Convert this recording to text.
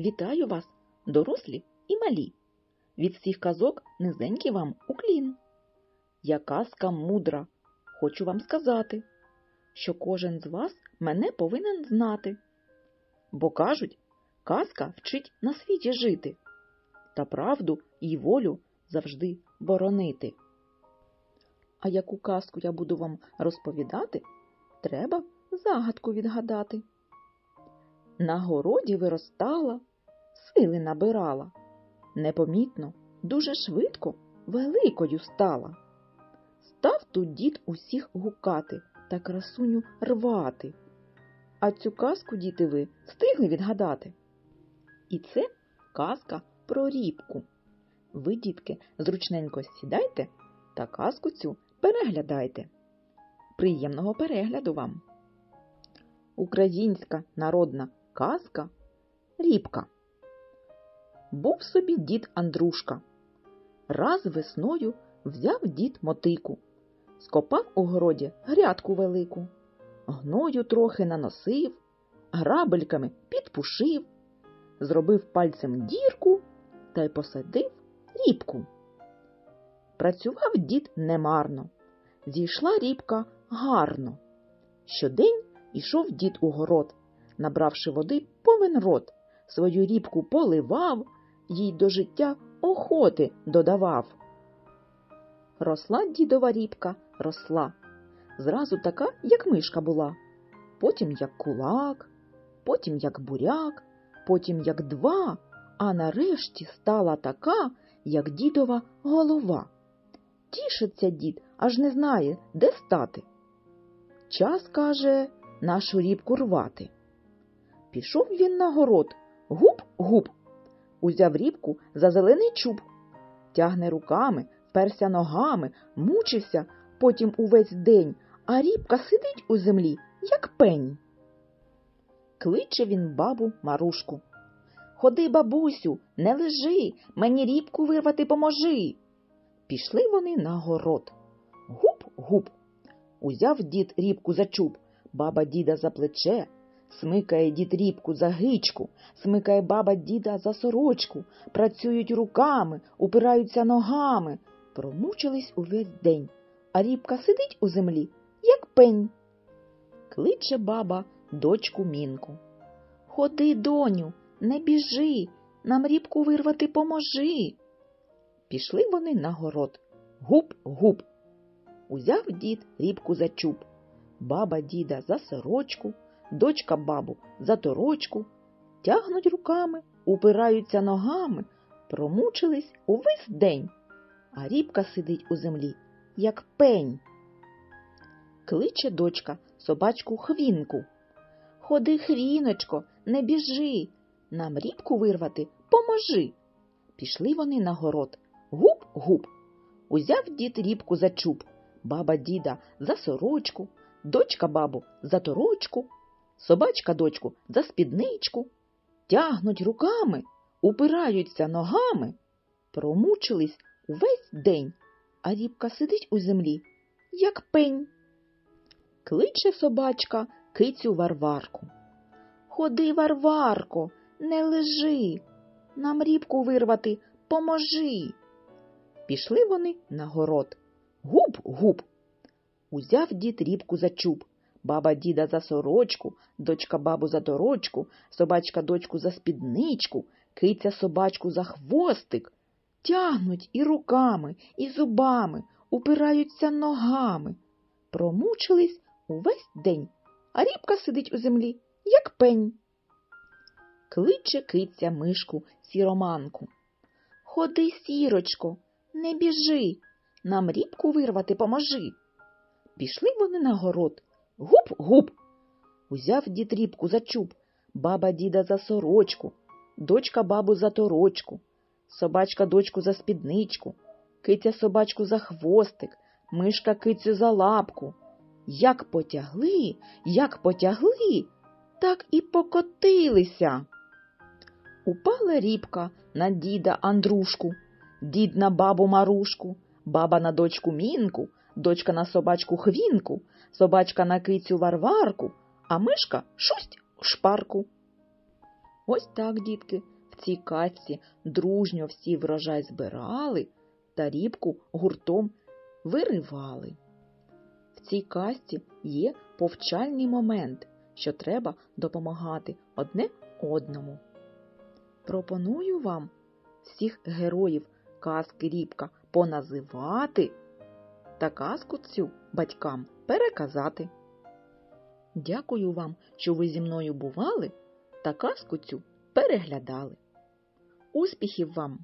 Вітаю вас, дорослі і малі. Від всіх казок низенький вам уклін. Я казка мудра, хочу вам сказати, що кожен з вас мене повинен знати. Бо кажуть, казка вчить на світі жити, та правду і волю завжди боронити. А яку казку я буду вам розповідати, треба загадку відгадати. На городі виростала, сили набирала, непомітно, дуже швидко, великою стала. Став тут дід усіх гукати та красуню рвати. А цю казку, діти, ви встигли відгадати. І це казка про рібку. Ви, дітки, зручненько сідайте та казку цю переглядайте. Приємного перегляду вам! Українська народна казка Рібка. Був собі дід Андрушка. Раз весною взяв дід мотику, скопав у городі грядку велику, гною трохи наносив, грабельками підпушив, зробив пальцем дірку та й посадив рібку. Працював дід немарно, зійшла рібка гарно. Щодень ішов дід у город, набравши води повен рот, свою рібку поливав, їй до життя охоти додавав. Росла дідова рібка, росла, зразу така, як мишка була, потім як кулак, потім як буряк, потім як два, а нарешті стала така, як дідова голова. Тішиться дід, аж не знає, де стати. Час, каже, нашу рібку рвати. Пішов він на город, гуп-гуп, узяв рібку за зелений чуб, тягне руками, перся ногами, мучився потім увесь день, а рібка сидить у землі, як пень. Кличе він бабу Марушку. Ходи, бабусю, не лежи, мені рібку вирвати поможи. Пішли вони на город. Гуп-гуп. Узяв дід рібку за чуб, баба діда за плече, смикає дід рібку за гичку, смикає баба діда за сорочку, працюють руками, упираються ногами. Промучились увесь день, а рібка сидить у землі, як пень. Кличе баба дочку мінку. Ходи, доню, не біжи, нам рібку вирвати поможи. Пішли вони на город. Гуп-гуп. Узяв дід рібку за чуб, баба діда за сорочку, дочка бабу за торочку, тягнуть руками, упираються ногами, промучились увесь день, а рібка сидить у землі, як пень. Кличе дочка собачку хвінку. Ходи, хвіночко, не біжи, нам рібку вирвати поможи. Пішли вони на город. Гуп-гуп. Узяв дід рібку за чуб, баба діда за сорочку, дочка бабу за торочку, собачка дочку за спідничку, тягнуть руками, упираються ногами, промучились увесь день, а рібка сидить у землі, як пень. Кличе собачка кицю Варварку. Ходи, Варварко, не лежи, нам рібку вирвати поможи. Пішли вони на город. Гуп-гуп. Узяв дід рібку за чуб, баба діда за сорочку, дочка бабу за торочку, собачка дочку за спідничку, киця собачку за хвостик. Тягнуть і руками, і зубами, упираються ногами. Промучились увесь день, а рібка сидить у землі, як пень. Кличе киця мишку сіроманку. Ходи, сірочко, не біжи, нам рібку вирвати поможи. Пішли вони на город. Гуп-гуп. Узяв дід рібку за чуб, баба діда за сорочку, дочка бабу за торочку, собачка дочку за спідничку, киця собачку за хвостик, мишка кицю за лапку. Як потягли, як потягли, так і покотилися. Упала рібка на діда Андрушку, дід на бабу Марушку, баба на дочку Мінку, дочка на собачку Хвінку, собачка на кицю Варварку, а мишка шусть у шпарку. Ось так, дітки, в цій казці дружньо всі врожай збирали та рібку гуртом виривали. В цій казці є повчальний момент, що треба допомагати одне одному. Пропоную вам всіх героїв казки Рібка поназивати та казку цю батькам переказати. Дякую вам, що ви зі мною бували та казку цю переглядали. Успіхів вам!